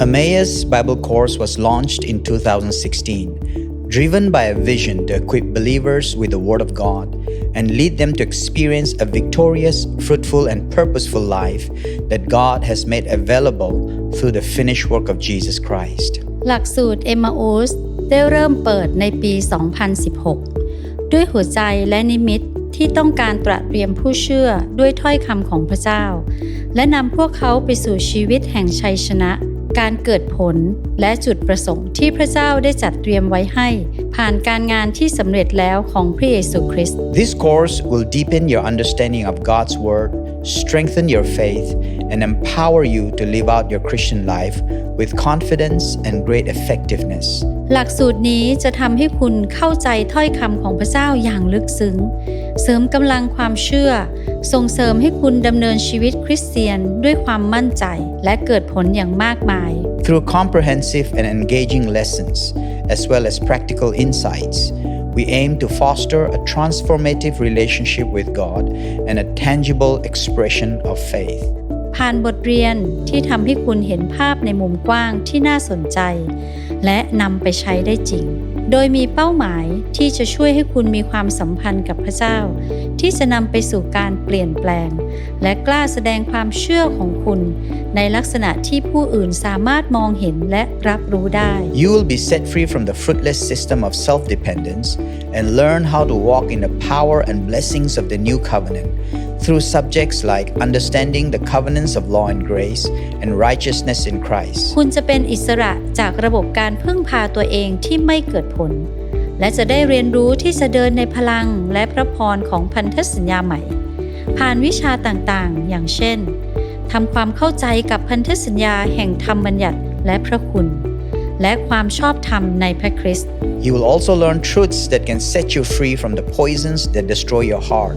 Emmaus Bible Course was launched in 2016, driven by a vision to equip believers with the Word of God and lead them to experience a victorious, fruitful, and purposeful life that God has made available through the finished work of Jesus Christ. หลักสูตร m อ u s ได้เริ่มเปิดในปี 2016 ด้วยหัวใจและนิมิตที่ต้องการตระเตรียมผู้เชื่อด้วยถ้อยคำของพระเจ้า และนำพวกเขาไปสู่ชีวิตแห่งชัยชนะ การเกิดผลและจุดประสงค์ที่พระเจ้าได้จัดเตรียมไว้ให้ ผ่านการงานที่สำเร็จแล้วของพระเยซูคริสต์ This course will deepen your understanding of God's Word, strengthen your faith, and empower you to live out your Christian life with confidence and great effectiveness. หลักสูตรนี้จะทำให้คุณเข้าใจถ้อยคำของพระเจ้าอย่างลึกซึ้ง เสริมกำลังความเชื่อ ส่งเสริมให้คุณดำเนินชีวิตคริสเตียนด้วยความมั่นใจและเกิดผลอย่างมากมาย Through comprehensive and engaging lessons, as well as practical insights, we aim to foster a transformative relationship with God and a tangible expression of faith. ผ่านบทเรียนที่ทำให้คุณเห็นภาพในมุมกว้างที่น่าสนใจ และนำไปใช้ได้จริง โดยมีเป้าหมายที่จะช่วยให้คุณมีความสัมพันธ์กับพระเจ้า ที่จะนำไปสู่การเปลี่ยนแปลง และกล้าแสดงความเชื่อของคุณ ในลักษณะที่ผู้อื่นสามารถมองเห็นและรับรู้ได้ You will be set free from the fruitless system of self dependence and learn how to walk in the power and blessings of the new covenant through subjects like understanding the covenants of law and grace and righteousness in Christ. คุณจะเป็นอิสระจากระบบการพึ่งพาตัวเองที่ไม่เกิดผล และจะได้เรียนรู้ที่จะเดินในพลังและพระพรของพันธสัญญาใหม่ ผ่านวิชาต่างๆ อย่างเช่นทำความเข้าใจกับพันธสัญญาแห่งธรรมบัญญัติและพระคุณ และความชอบธรรมในพระคริสต์ You will also learn truths that can set you free from the poisons that destroy your heart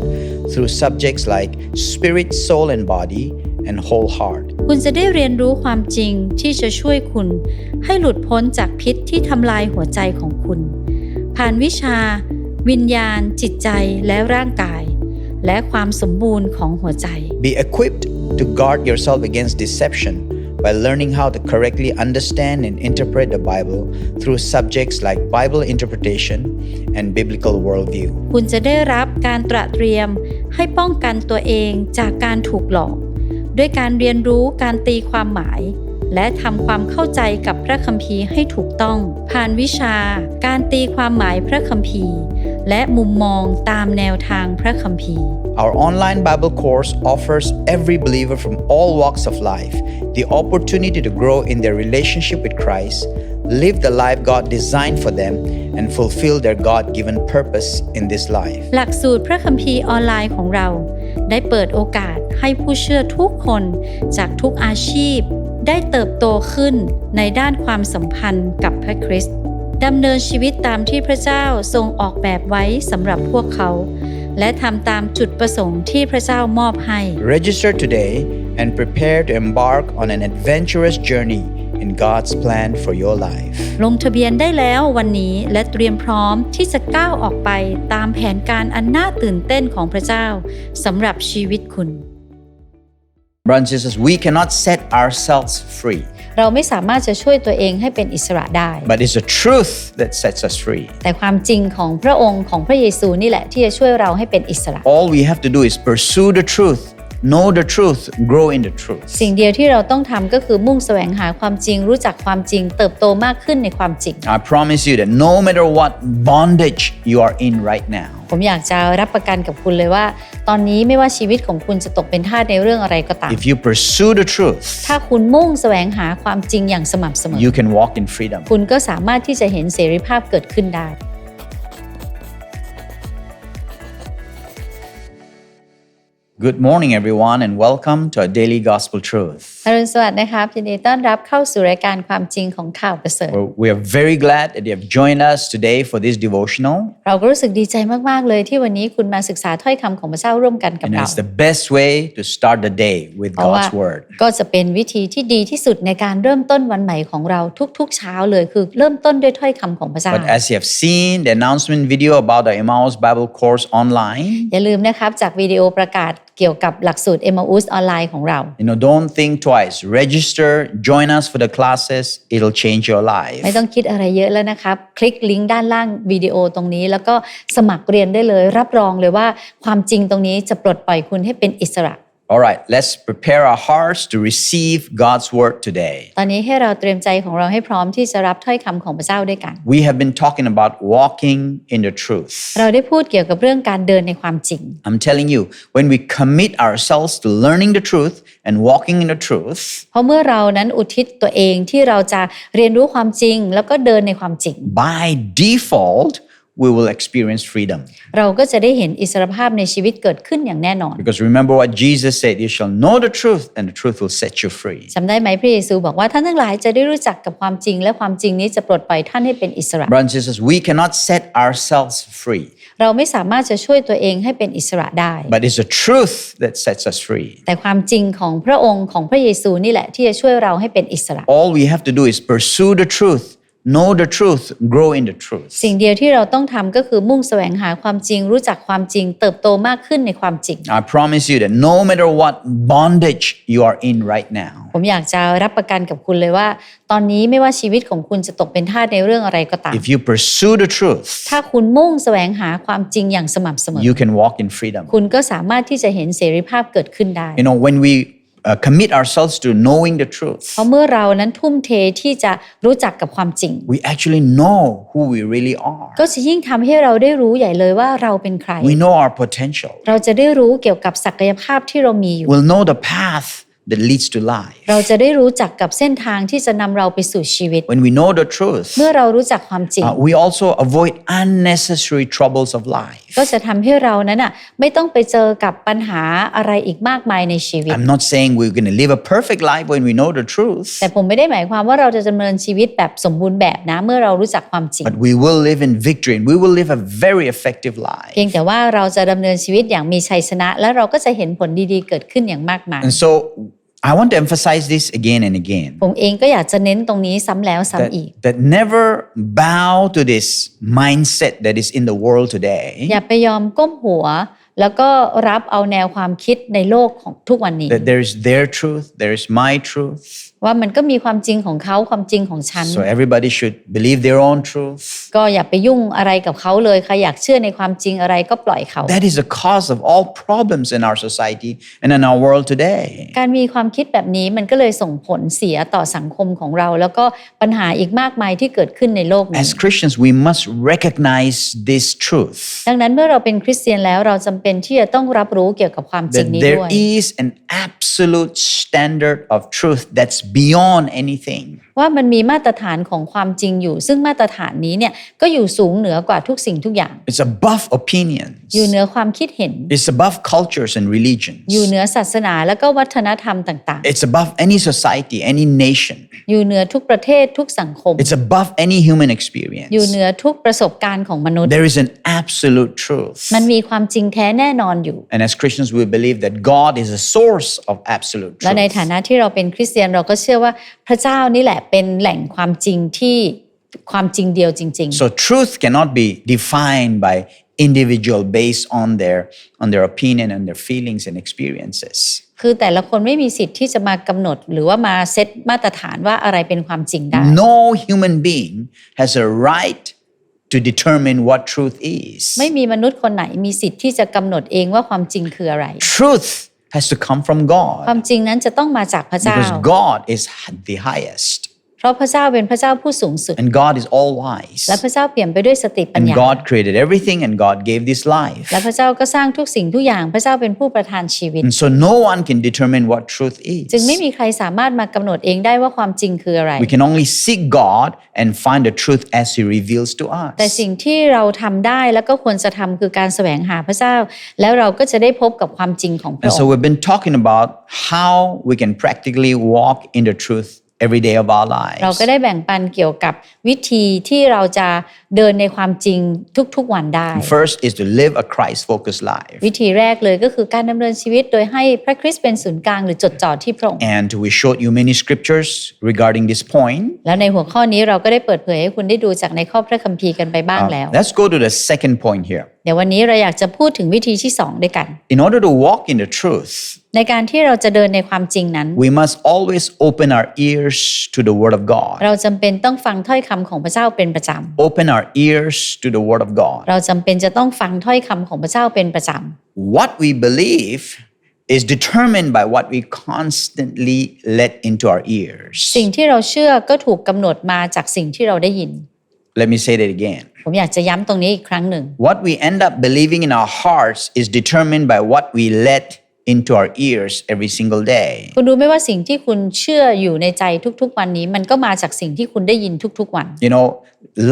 through subjects like spirit, soul, and body, and whole heart. คุณจะได้เรียนรู้ความจริงที่จะช่วยคุณ ให้หลุดพ้นจากพิษที่ทำลายหัวใจของคุณ ผ่านวิชา วิญญาณ จิตใจและร่างกาย และความสมบูรณ์ของหัวใจ Be equipped to guard yourself against deception by learning how to correctly understand and interpret the Bible through subjects like Bible interpretation and biblical worldview. คุณจะได้รับการตระเตรียมให้ป้องกันตัวเองจากการถูกหลอก ด้วยการเรียนรู้การตีความหมาย และทำความเข้าใจกับพระคัมภีร์ให้ถูกต้อง ผ่านวิชา การตีความหมายพระคัมภีร์ และมุมมองตามแนวทางพระคัมภีร์ Our online Bible course offers every believer from all walks of life the opportunity to grow in their relationship with Christ, live the life God designed for them, and fulfill their God given purpose in this life. หลักสูตรพระคัมภีร์ออนไลน์ของเรา ได้เปิดโอกาสให้ผู้เชื่อทุกคนจากทุกอาชีพ ได้เติบโตขึ้นในด้านความสัมพันธ์กับพระคริสต์ดำเนินชีวิตตามที่พระเจ้าทรงออกแบบไว้สำหรับพวกเขา และทำตามจุดประสงค์ที่พระเจ้ามอบให้ Register today and prepare to embark on an adventurous journey in God's plan for your life. ลงทะเบียนได้แล้ววันนี้และเตรียมพร้อมที่จะก้าวออกไปตามแผนการอันน่าตื่นเต้นของพระเจ้าสำหรับชีวิตคุณ Brothers and sisters, we cannot set ourselves free, เราไม่สามารถจะช่วยตัวเองให้เป็นอิสระได้ but it's the truth that sets us free. แต่ความจริงของพระองค์ของพระเยซูนี่แหละที่จะช่วยเราให้เป็นอิสระ All we have to do is pursue the truth, know the truth, grow in the truth. สิ่งเดียวที่เราต้องทำก็คือมุ่งแสวงหาความจริง รู้จักความจริง เติบโตมากขึ้นในความจริง I promise you that no matter what bondage you are in right now, ผมอยากจะรับประกันกับคุณเลยว่า ตอนนี้ไม่ว่าชีวิตของคุณจะตกเป็นทาสในเรื่องอะไรก็ตาม if you pursue the truth, ถ้าคุณมุ่งแสวงหาความจริงอย่างสม่ำเสมอ you can walk in freedom. คุณก็สามารถที่จะเห็นเสรีภาพเกิดขึ้นได้ Good morning, everyone, and welcome to our daily gospel truth. อรุณสวัสดิ์นะครับยินดีต้อนรับเข้าสู่รายการความจริงของข่าวประเสริฐ Well, we are very glad that you have joined us today for this devotional. เราก็รู้สึกดีใจมาก ๆ เลยที่วันนี้คุณมาศึกษาถ้อยคำของพระเจ้าร่วมกันกับ And เรา it's the best way to start the day with เพราะว่า God's word. ก็จะเป็นวิธีที่ดีที่สุดในการเริ่มต้นวันใหม่ของเราทุก ๆ เช้าเลยคือเริ่มต้นด้วยถ้อยคำของพระเจ้า But as you have seen the announcement video about the Emmaus Bible course online, อย่าลืมนะครับจากวิดีโอประกาศ เกี่ยวกับหลักสูตร m อ u s ออนไลน์ของเรา You know, don't think twice. Register, join us for the classes. It'll change your life. ไม่ต้องคิดอะไรเยอะแล้วนะครับ คลิกลิงก์ด้านล่างวิดีโอตรงนี้ แล้วก็สมัครเรียนได้เลย รับรองเลยว่าความจริงตรงนี้จะปลดปล่อยคุณให้เป็นอิสระ All right, let's prepare our hearts to receive God's word today. ตอนนี้ให้เราเตรียมใจของเราให้พร้อมที่จะรับถ้อยคำของพระเจ้าด้วยกัน We have been talking about walking in the truth. เราได้พูดเกี่ยวกับเรื่องการเดินในความจริง I'm telling you, when we commit ourselves to learning the truth and walking in the truth, เพราะเมื่อเรานั้นอุทิศตัวเองที่เราจะเรียนรู้ความจริง แล้วก็เดินในความจริง by default, we will experience freedom. เราก็จะได้เห็นอิสรภาพในชีวิตเกิดขึ้นอย่างแน่นอน Because remember what Jesus said you shall know the truth, and the truth will set you free. จำได้ไหมพระเยซูบอกว่าท่านทั้งหลายจะได้รู้จักกับความจริง และความจริงนี้จะปลดปล่อยท่านให้เป็นอิสระ Brothers and sisters, we cannot set ourselves free, เราไม่สามารถจะช่วยตัวเองให้เป็นอิสระได้ but it's the truth that sets us free. แต่ความจริงของพระองค์ของพระเยซูนี่แหละที่จะช่วยเราให้เป็นอิสระ All we have to do is pursue the truth, know the truth, grow in the truth. สิ่งเดียวที่เราต้องทำก็คือมุ่งแสวงหาความจริง รู้จักความจริง เติบโตมากขึ้นในความจริง I promise you that no matter what bondage you are in right now, ผมอยากจะรับประกันกับคุณเลยว่า ตอนนี้ไม่ว่าชีวิตของคุณจะตกเป็นทาสในเรื่องอะไรก็ตาม if you pursue the truth, ถ้าคุณมุ่งแสวงหาความจริงอย่างสม่ำเสมอ you can walk in freedom. คุณก็สามารถที่จะเห็นเสรีภาพเกิดขึ้นได้ You know, when we uh, commit ourselves to knowing the truth, เพราะเมื่อเรานั้นทุ่มเทที่จะรู้จักกับความจริง we actually know who we really are. ก็จะยิ่งทำให้เราได้รู้ใหญ่เลยว่าเราเป็นใคร We know our potential. เราจะได้รู้เกี่ยวกับศักยภาพที่เรามีอยู่ We'll know the path that leads to life. เราจะได้รู้จักกับเส้นทางที่จะนำเราไปสู่ชีวิต When we know the truth, เมื่อเรารู้จักความจริง uh, we also avoid unnecessary troubles of life. ก็จะทำให้เรานั้นอะไม่ต้องไปเจอกับปัญหาอะไรอีกมากมายในชีวิต I'm not saying we're going to live a perfect life when we know the truth, แต่ผมไม่ได้หมายความว่าเราจะดำเนินชีวิตแบบสมบูรณ์แบบนะเมื่อเรารู้จักความจริง but we will live in victory and we will live a very effective life. เพียงแต่ว่าเราจะดำเนินชีวิตอย่างมีชัยชนะ และเราก็จะเห็นผลดีๆเกิดขึ้นอย่างมากมาย And so I want to emphasize this again and again ผมเองก็อยากจะเน้นตรงนี้ซ้ำแล้ว that, ซ้ำอีก that never bow to this mindset that is in the world today อย่าไปยอมก้มหัว แล้วก็รับเอาแนวความคิดในโลกของทุกวันนี้ that there is their truth, there is my truth. ว่ามันก็มีความจริงของเขาความจริงของฉัน So everybody should believe their own truth. ก็อย่าไปยุ่งอะไรกับเขาเลยใครอยากเชื่อในความจริงอะไรก็ปล่อยเขา That is the cause of all problems in our society and in our world today. การมีความคิดแบบนี้มันก็เลยส่งผลเสียต่อสังคมของเรา แล้วก็ปัญหาอีกมากมายที่เกิดขึ้นในโลกนี้ As Christians, we must recognize this truth ดังนั้นเมื่อเราเป็นคริสเตียนแล้วเราจำเป็นที่จะต้องรับรู้เกี่ยวกับความจริง that นี้ there ด้วย is an absolute standard of truth that's beyond anything. ว่ามันมีมาตรฐานของความจริงอยู่ ซึ่งมาตรฐานนี้เนี่ยก็อยู่สูงเหนือกว่าทุกสิ่งทุกอย่าง It's above opinions, อยู่เหนือความคิดเห็น it's above cultures and religions, อยู่เหนือศาสนาแล้วก็วัฒนธรรมต่าง it's above any society, any nation, ๆอยู่เหนือทุกประเทศทุกสังคม it's above any human experience. อยู่เหนือทุกประสบการณ์ของมนุษย์ There is an absolute truth. มันมีความจริงแท้แน่นอนอยู่ And as Christians, we believe that God is a source of absolute และใน truth. ฐานะที่เราเป็นคริสเตียนเราก็เชื่อว่าพระเจ้านี่แหละเป็นแหล่งความจริงที่ความจริงเดียวจริง So truth cannot be defined by individual based on their on their opinion and their feelings and experiences. ๆคือแต่ละคนไม่มีสิทธิ์ที่จะมากำหนด หรือว่ามาเซตมาตรฐานว่าอะไรเป็นความจริงได้ No human being has a right to determine what truth is. ไม่มีมนุษย์คนไหนมีสิทธิ์ที่จะกำหนดเองว่าความจริงคืออะไร Truth has to come from ควา God มจริงนั้นจะต้องมาจากพระเจ้า because God is the highest เพ ราะพระเจ้าเป็นพระเจ้าผู้สูงสุด and God is all wise. และพระเจ้าเปลี่ยนไปด้วยสติปัญ And ญา God created everything and God gave this life. และพระเจ้าก็สร้างทุกสิ่งทุกอย่างพระเจ้าเป็นผู้ประทานชีวิต And so no one can determine what truth จึงไม่ is. มีใครสามารถมากำหนดเองได้ว่าความจริงคืออะไร We can only seek God and find the truth as He reveals to แต่ us. สิ่งที่เราทำได้แล้วก็ควรจะทำคือการแสวงหาพระเจ้า แล้วเราก็จะได้พบกับความจริงของพ And ระอง so ค์ we've been talking about how we can practically walk in the truth every day of our เรา lives. ก็ได้แบ่งปันเกี่ยวกับวิธีที่เราจะเดินในความจริงทุกๆวันได้ First is to live a Christ focused life. วิธีแรกเลยก็คือการดำเนินชีวิตโดยให้พระคริสต์เป็นศูนย์กลางหรือจดจ่อที่พระองค์ And we showed you many scriptures regarding this point. แล้วในหัวข้อนี้เราก็ได้เปิดเผยให้คุณได้ดูจากในข้อพระคัมภีร์กันไปบ้างแล้ว Let's go to the second point here. เดี๋ยววันนี้เราอยากจะพูดถึงวิธีที่สองด้วยกัน In order to walk in the truth, ในการที่เราจะเดินในความจริงนั้น we must always open our ears to the Word of God. เราจำเป็นต้องฟังถ้อยคำของพระเจ้าเป็นประจ Open our ears to the Word of ำ God. เราจำเป็นจะต้องฟังถ้อยคำของพระเจ้าเป็นประจ What we believe is determined by what we constantly let into our ำ ears. สิ่งที่เราเชื่อก็ถูกกำหนดมาจากสิ่งที่เราได้ยิน Let me say that again. ผมอยากจะย้ำตรงนี้อีกครั้งหนึ่ง What we end up believing in our hearts is determined by what we let into our ears every single day. คุณรู้ไหมว่าสิ่งที่คุณเชื่ออยู่ในใจทุกๆ วันนี้ มันก็มาจากสิ่งที่คุณได้ยินทุกๆ วัน You know,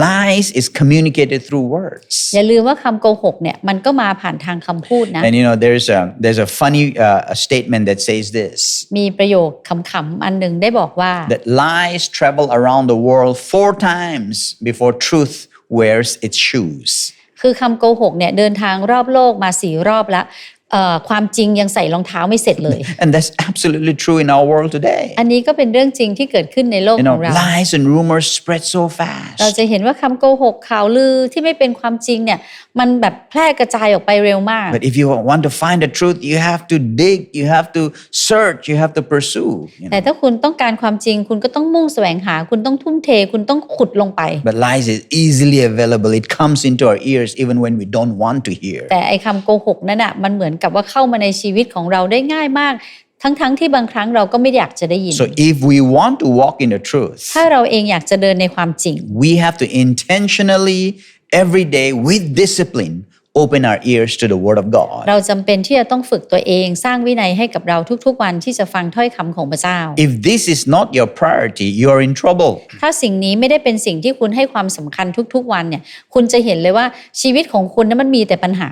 lies is communicated through words. อย่าลืมว่าคำโกหกเนี่ยมันก็มาผ่านทางคำพูดนะ And you know, there's a there's a funny uh, a statement that says this มีประโยคขำๆอันหนึ่งได้บอกว่า that lies travel around the world four times before truth wears its shoes. คือคำโกหกเนี่ยเดินทางรอบโลกมาสี่รอบแล้วเอ่อ ความจริงยังใส่รองเท้าไม่เสร็จเลย And that's absolutely true in our world today. อันนี้ก็เป็นเรื่องจริงที่เกิดขึ้นในโลก You ข know, องเรา lies and rumors spread so เรา fast. จะเห็นว่าคำโกหกข่าวลือที่ไม่เป็นความจริงเนี่ยมันแบบแพร่กระจายออกไปเร็วมาก But if you want to find the truth, you have to dig, you have to search, you have to pursue. you know. แต่ถ้าคุณต้องการความจริงคุณก็ต้องมุ่งแสวงหาคุณต้องทุ่มเทคุณต้องขุดลงไป But lies is easily available. It comes into our ears even when we don't want to hear. แต่ไอ้คำโกหกนั่นอะมันเหมือนกับว่าเข้ามาในชีวิตของเราได้ง่ายมากทั้งๆที่บางครั้งเราก็ไม่อยากจะได้ยิน So if we want to walk in the truth, ถ้าเราเองอยากจะเดินในความจริง we have to intentionally, every day, with discipline, open our ears to the Word of God. เราจำเป็นที่จะต้องฝึกตัวเองสร้างวินัยให้กับเราทุกๆ วันที่จะฟังถ้อยคำของพระเจ้า If this is not your priority, you're in trouble. ถ้าสิ่งนี้ไม่ได้เป็นสิ่งที่คุณให้ความสำคัญทุกๆ วันเนี่ยคุณจะเห็นเลยว่าชีวิตของคุณนั้นมันมีแต่ปัญหา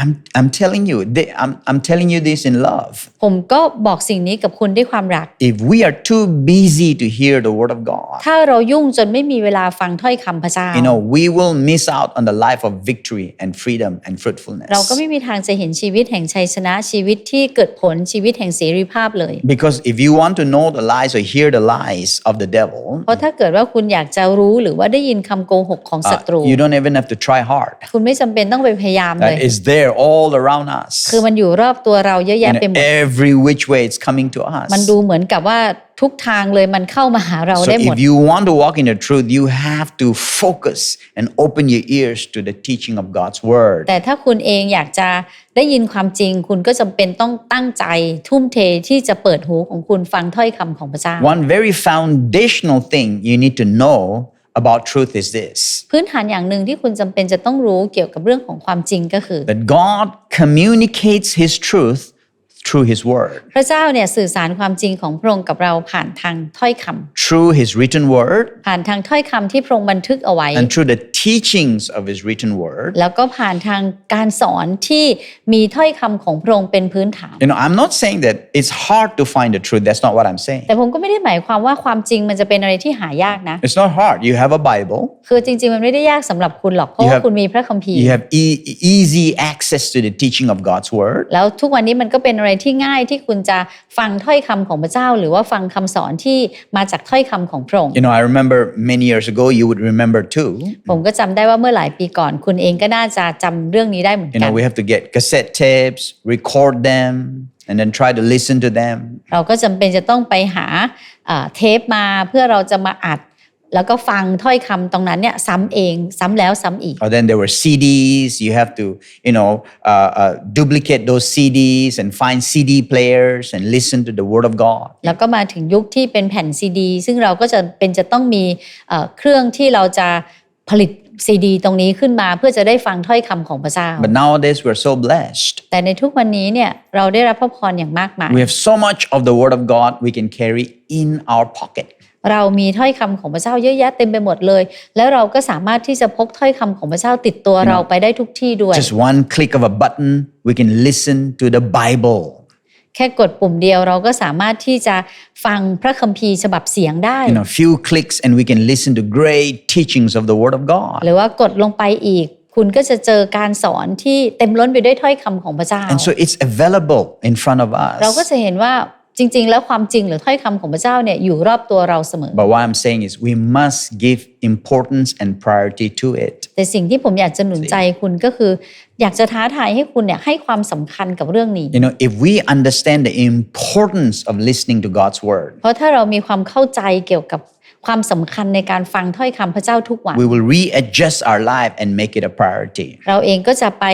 I'm, I'm telling you, they- I'm, I'm telling you this in love. ผมก็บอกสิ่งนี้กับคุณด้วยความรัก If we are too busy to hear the Word of God, ถ้าเรายุ่งจนไม่มีเวลาฟังถ้อยคำพระเจ้า you know, we will miss out on the life of victory and freedom and fruitfulness. เราก็ไม่มีทางจะเห็นชีวิตแห่งชัยชนะชีวิตที่เกิดผลชีวิตแห่งเสรีภาพเลย Because if you want to know the lies or hear the lies of the devil, เพราะถ้าเกิดว่าคุณอยากจะรู้หรือว่าได้ยินคำโกหกของศั uh, ตรู you don't even have to try hard. คุณไม่จำเป็นต้องไปพยายามเลย Uh, it's there all around us. คือมันอยู่รอบตัวเราเยอะ You แยะ know, ไปหมด every which way it's coming to มัน us. ดูเหมือนกับว่า ทุกทางเลยมันเข้ามาหาเรา So ได้หมด if you want to walk in the truth, you have to focus and open your ears to the teaching of God's word. แต่ถ้าคุณเองอยากจะได้ยินความจริง คุณก็จำเป็นต้องตั้งใจทุ่มเทที่จะเปิดหูของคุณฟังถ้อยคำของพระเจ้า One very foundational thing you need to know about truth is this พื้นฐานอย่างหนึ่งที่คุณจำเป็นจะต้องรู้เกี่ยวกับเรื่องของความจริงก็คือ that God communicates his truth through his word, พระเจ้าเนี่ยสื่อสารความจริงของพระองค์กับเราผ่านทางถ้อยคำ through his written word, ผ่านทางถ้อยคำที่พระองค์บันทึกเอาไว้ and through the teachings of his written word. แล้วก็ผ่านทางการสอนที่มีถ้อยคำของพระองค์เป็นพื้นฐาน You know, I'm not saying that it's hard to find the truth. That's not what I'm saying. แต่ผมก็ไม่ได้หมายความว่าความจริงมันจะเป็นอะไรที่หายากนะ It's not hard. You have a Bible, คือจริงๆ มันไม่ได้ยากสำหรับคุณหรอกเพราะ You ว่า have- คุณมีพระคัมภีร์ you have e- easy access to the teaching of God's word. แล้วทุกวันนี้มันก็เป็นอะไรที่ง่ายที่คุณจะฟังถ้อยคำของพระเจ้า หรือว่าฟังคำสอนที่มาจากถ้อยคำของพระองค์ You know, I remember many years ago, you would remember too. ผมก็จำได้ว่าเมื่อหลายปีก่อน คุณเองก็น่าจะจำเรื่องนี้ได้เหมือน You กัน know, we have to get cassette tapes, record them, and then try to listen to them. เราก็จำเป็นจะต้องไปหาอ่าเทปมาเพื่อเราจะมาอัดแล้วก็ฟังถ้อยคำตรงนั้นเนี่ยซ้ำเองซ้ำแล้วซ้ำอีก Or then there were CDs. You have to, you know, uh, uh, duplicate those CDs and find CD players and listen to the Word of God. แล้วก็มาถึงยุคที่เป็นแผ่นซีดีซึ่งเราก็จะเป็นจะต้องมีเอ่อเครื่องที่เราจะ ผลิตซีดีตรงนี้ขึ้นมาเพื่อจะได้ฟังถ้อยคำของพระเจ้า But nowadays, we're so blessed. แต่ในทุกวันนี้เนี่ยเราได้รับพระพรอย่างมากมาย We have so much of the Word of God we can carry in our pocket. เรามีถ้อยคำของพระเจ้าเยอะแยะเต็มไปหมดเลย แล้วเราก็สามารถที่จะพกถ้อยคำของพระเจ้าติดตัวเราไปได้ทุกที่ด้วย Just one click of a button, we can listen to the Bible. แค่กดปุ่มเดียวเราก็สามารถที่จะฟังพระคัมภีร์ฉบับเสียงได้ You know, few clicks, and we can listen to great teachings of the Word of God. หรือว่ากดลงไปอีก คุณก็จะเจอการสอนที่เต็มล้นไปด้วยถ้อยคำของพระเจ้า And so it's available in front of เราก็ us. จะเห็นว่าจริง ๆ แล้วความจริงหรือถ้อยคำของพระเจ้าเนี่ยอยู่รอบตัวเราเสมอ But what I'm saying is, we must give importance and priority to it. แต่สิ่งที่ผมอยากจะหนุนใจคุณก็คือ อยากจะท้าทายให้คุณเนี่ยให้ความสำคัญกับเรื่องนี้ You know, if we understand the importance of listening to God's word, เพราะถ้าเรามีความเข้าใจเกี่ยวกับ ความสำคัญในการฟังถ้อยคำพระเจ้าทุกวัน we will readjust our life and make it a priority. เราเองก็จะไป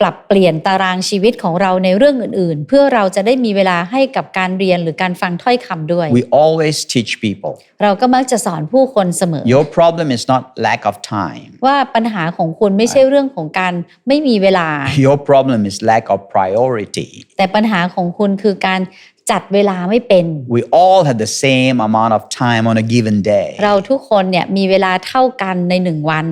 ปรับเปลี่ยนตารางชีวิตของเราในเรื่องอื่น ๆ เพื่อเราจะได้มีเวลาให้กับการเรียนหรือการฟังถ้อยคำด้วย We always teach people เราก็มักจะสอนผู้คนเสมอ your problem is not lack of time, ว่าปัญหาของคุณไม่ใช่เรื่องของการไม่มีเวลา your problem is lack of priority. แต่ปัญหาของคุณคือการ จัดเวลาไม่เป็น We all have the same amount of time on a given day. เราทุกคนเนี่ยมีเวลาเท่ากันในหนึ่งวัน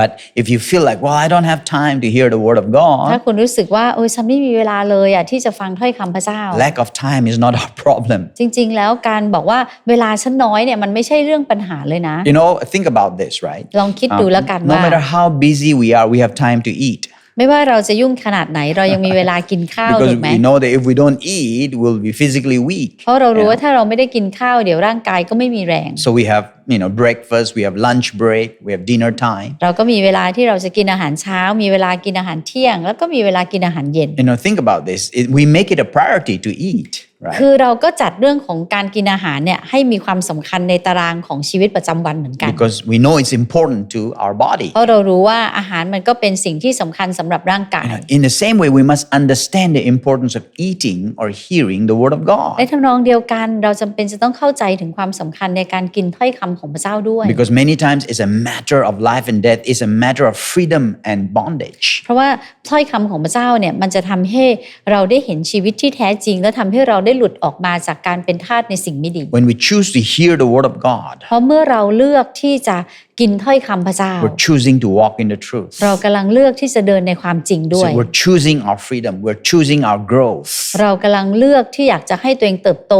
But if you feel like, well, I don't have time to hear the word of ถ้า God, คุณรู้สึกว่าโอ้ยฉันไม่มีเวลาเลยอะที่จะฟังถ้อยคำพระเจ้า lack of time is not our problem. จริง ๆ แล้วการบอกว่าเวลาฉันน้อยเนี่ยมันไม่ใช่เรื่องปัญหาเลยนะ You know, think about this, right? ลองคิดดูแล้วกัน no ว่า matter how busy we are, we have time to eat. ไม่ว่าเราจะยุ่งขนาดไหนเรายังมีเวลากินข้าว Because ถูกไหม we know that if we don't eat, we'll be physically weak. เพราะเรารู้ว่าถ้าเราไม่ได้กินข้าวเดี๋ยวร่างกายก็ไม่มีแรง So we have, you know, breakfast, we have lunch break, we have dinner time. เราก็มีเวลาที่เราจะกินอาหารเช้า มีเวลากินอาหารเที่ยง แล้วก็มีเวลากินอาหารเย็น You know, think about this. It, we make it a priority to eat, right? คือเราก็จัดเรื่องของการกินอาหารเนี่ยให้มีความสำคัญในตารางของชีวิตประจำวันเหมือนกัน Because we know it's important to our body. เพราะเรารู้ว่าอาหารมันก็เป็นสิ่งที่สำคัญสำหรับร่างกาย In the same way, we must understand the importance of eating or hearing the word of ใน God. ทำนองเดียวกันเราจำเป็นจะต้องเข้าใจถึงความสำคัญในการกินถ้อยคำของพระเจ้าด้วย Because many times it's a matter of life and death, it's a matter of freedom and bondage. เพราะว่าถ้อยคำของพระเจ้าเนี่ยมันจะทำให้เราได้เห็นชีวิตที่แท้จริงและทำให้เราได้หลุดออกมาจากการเป็นทาสในสิ่งไม่ดี When we choose to hear the word of God, เพราะเมื่อเราเลือกที่จะ กินถ้อยคำพระเจ้า we're choosing to walk in the truth. เรากำลังเลือกที่จะเดินในความจริงด้วย So we're choosing our freedom, we're choosing our growth. เรากำลังเลือกที่อยากจะให้ตัวเองเติบโต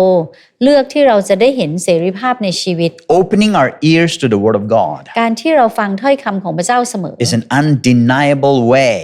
เลือกที่เราจะได้เห็นเสรีภาพในชีวิต Opening our ears to the word of God การที่เราฟังถ้อยคำของพระเจ้าเสมอ is an undeniable way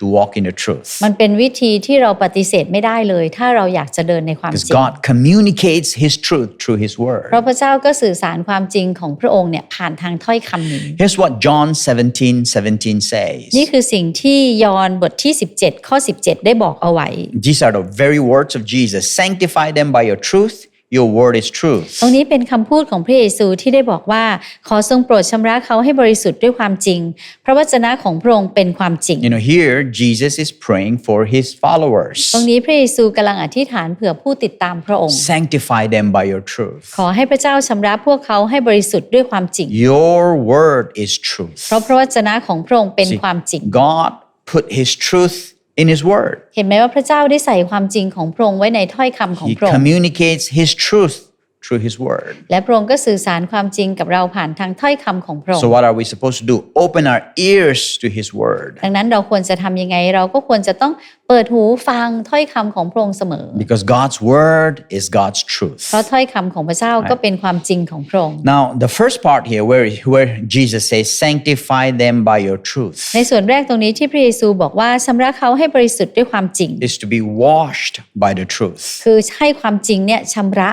to walk in the truth. มันเป็นวิธีที่เราปฏิเสธไม่ได้เลย ถ้าเราอยากจะเดินในความ Because จริง God communicates His truth through His เพ word. ราะพระเจ้าก็สื่อสารความจริงของพระองค์เนี่ยผ่านทางถ้อยคนี้ Here's what John 17 17 says. นี่คือสิ่งที่ยอห์นบทที่ 17 ข้อ 17 ได้บอกเอาไว้ These are the very words of Jesus. Sanctify them by your truth. Your word is truth. ตรงนี้เป็นคำพูดของพระเยซูที่ได้บอกว่า ขอทรงโปรดชำระเขาให้บริสุทธิ์ด้วยความจริง พระวจนะของพระองค์เป็นความจริง You know, here Jesus is praying for His followers. ตรงนี้พระเยซูกำลังอธิษฐานเผื่อผู้ติดตามพระองค์ Sanctify them by your truth. ขอให้พระเจ้าชำระพวกเขาให้บริสุทธิ์ด้วยความจริง Your word is truth. เพราะพระวจนะของพระองค์เป็นความจริง God put His truth in His word. เห็นไหมว่าพระเจ้าได้ใส่ความจริงของพระองค์ไว้ในถ้อยคำของ He พระองค์ communicates His truth through His word. และพระองค์ก็สื่อสารความจริงกับเราผ่านทางถ้อยคำของพระอง So, ค์ what are we supposed to do? Open our ears to His word. ดังนั้นเราควรจะทำยังไงเราก็ควรจะต้องเปิดหูฟังถ้อยคำของพระองค์เสมอ Because God's word is God's truth. เพราะถ้อยคำของพระเจ้าก็เป็นความจริงของพระองค์ Now, the first part here, where, where Jesus says, Sanctify them by your truth, ในส่วนแรกตรงนี้ที่พระเยซูบอกว่าชำระเขาให้บริสุทธิ์ด้วยความจริง is to be washed by the truth. คือให้ความจริงเนี่ยชำระ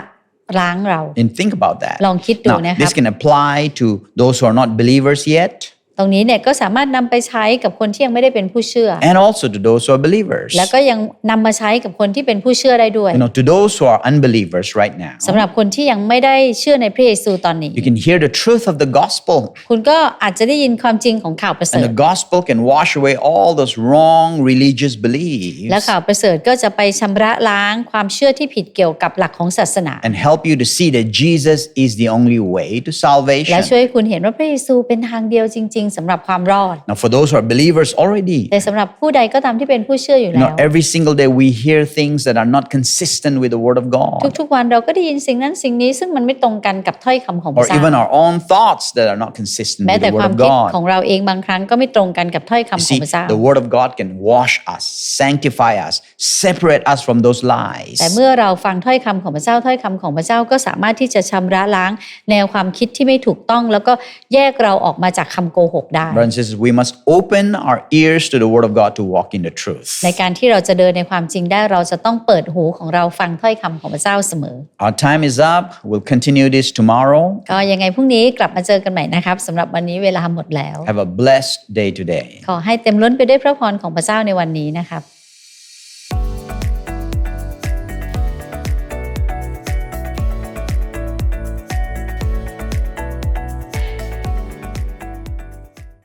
ล้างเรา And think about that. ลองคิดดู Now, นะครับ this can apply to those who are not believers yet ตรงนี้เนี่ยก็สามารถนำไปใช้กับคนที่ยังไม่ได้เป็นผู้เชื่อ and also to those who are believers. แล้วก็ยังนำมาใช้กับคนที่เป็นผู้เชื่อได้ด้วย You know, to those who are unbelievers right now, สำหรับคนที่ยังไม่ได้เชื่อในพระเยซูตอนนี้ you can hear the truth of the gospel. คุณก็อาจจะได้ยินความจริงของข่าวประเสริ And ฐ the gospel can wash away all those wrong religious และ beliefs ข่าวประเสริฐก็จะไปชำระล้างความเชื่อที่ผิดเกี่ยวกับหลักของศาสนา and help you to see that Jesus is the only way to และ salvation. ช่วยให้คุณเห็นว่าพระเยซูเป็นทางเดียวจริงๆสำหรับความรอด Now, for those who are believers already, แต่สำหรับผู้ใดก็ตามที่เป็นผู้เชื่ออยู่ you แล้ know, ว every single day we hear things that are not consistent with the Word of God, ทุกๆวันเราก็ได้ยินสิ่งนั้นสิ่งนี้ซึ่งมันไม่ตรงกันกับถ้อยคำของพ or ระเจ้า even our own thoughts that are not consistent แม้ with แต่ the ควา Word ม of คิด God. ของเราเองบางครั้งก็ไม่ตรงกันกับถ้อย You คำของ see, พระเจ้า the Word of God can wash us, sanctify us, separate us from those lies. แต่เมื่อเราฟังถ้อยคำของพระเจ้าถ้อยคำของพระเจ้าก็สามารถที่จะชำระล้างแนวความคิดที่ไม่ถูกต้อง แล้วก็แยกเราออกมาจากคำโกหกได้ Brothers and sisters, we must open our ears to the Word of God to walk in the truth. ในการที่เราจะเดินในความจริงได้เราจะต้องเปิดหูของเราฟังถ้อยคำของพระเจ้าเสมอ Our time is up. We'll continue this tomorrow. ก็ยังไงพรุ่งนี้กลับมาเจอกันใหม่นะครับสำหรับวันนี้เวลาหมดแล้ว Have a blessed day today. ขอให้เต็มล้นไปด้วยพระพรของพระเจ้าในวันนี้นะครับ